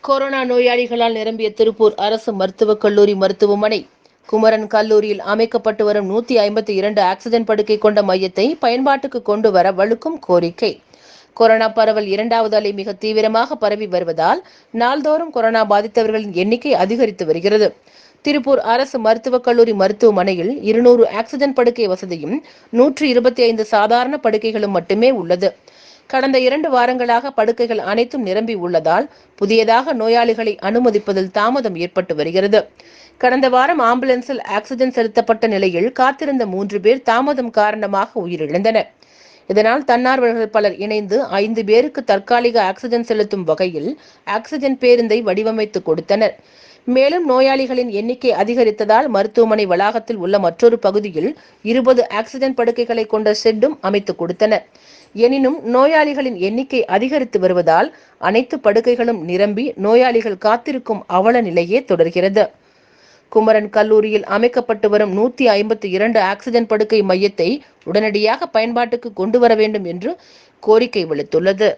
Corona நோயாளிகளால் நிரம்பிய திருப்பூர் அரசு மருத்துவக் கல்லூரி மருத்துவமனை. குமரன் கல்லூரியில் அமைக்கப்பட்டு வரும் நூத்தி ஐம்பத்தி இரண்டு ஆக்சிஜன் படுக்கை கொண்ட மையத்தை பயன்பாட்டுக்கு கொண்டு வர வலுக்கும் கோரிக்கை. கொரோனா பரவல் இரண்டாவது அலை மிக தீவிரமாக பரவி வருவதால் நாள்தோறும் கொரோனா பாதித்தவர்களின் எண்ணிக்கை அதிகரித்து வருகிறது. திருப்பூர் அரசு மருத்துவக் கல்லூரி மருத்துவமனையில் இருநூறு ஆக்சிஜன் படுக்கை வசதியும் நூற்றி இருபத்தி ஐந்து சாதாரண படுக்கைகளும் மட்டுமே உள்ளது. கடந்த இரண்டு வாரங்களாக படுக்கைகள் அனைத்தும் நிரம்பி உள்ளதால் புதியதாக நோயாளிகளை அனுமதிப்பதில் தாமதம் ஏற்பட்டு வருகிறது. கடந்த வாரம் ஆம்புலன்ஸில் ஆக்சிஜன் செலுத்தப்பட்ட நிலையில் காத்திருந்த மூன்று பேர் தாமதம் காரணமாக உயிரிழந்தனர். இதனால் தன்னார்வலர்கள் பலர் இணைந்து ஐந்து பேருக்கு தற்காலிக ஆக்சிஜன் செலுத்தும் வகையில் ஆக்சிஜன் பேருந்தை வடிவமைத்து கொடுத்தனர். மேலும் நோயாளிகளின் எண்ணிக்கை அதிகரித்ததால் மருத்துவமனை வளாகத்தில் உள்ள மற்றொரு பகுதியில் இருபது ஆக்சிஜன் படுக்கைகளை கொண்ட ஷெட்டும் அமைத்து கொடுத்தனர் எனினும் நோயாளிகளின் எண்ணிக்கை அதிகரித்து வருவதால் அனைத்து படுக்கைகளும் நிரம்பி நோயாளிகள் காத்திருக்கும் அவல நிலையே தொடர்கிறது. குமரன் கல்லூரியில் அமைக்கப்பட்டு வரும் நூத்தி ஐம்பத்தி இரண்டு ஆக்சிஜன் படுக்கை மையத்தை உடனடியாக பயன்பாட்டுக்கு கொண்டு வர வேண்டும் என்று கோரிக்கை விடுத்துள்ளது.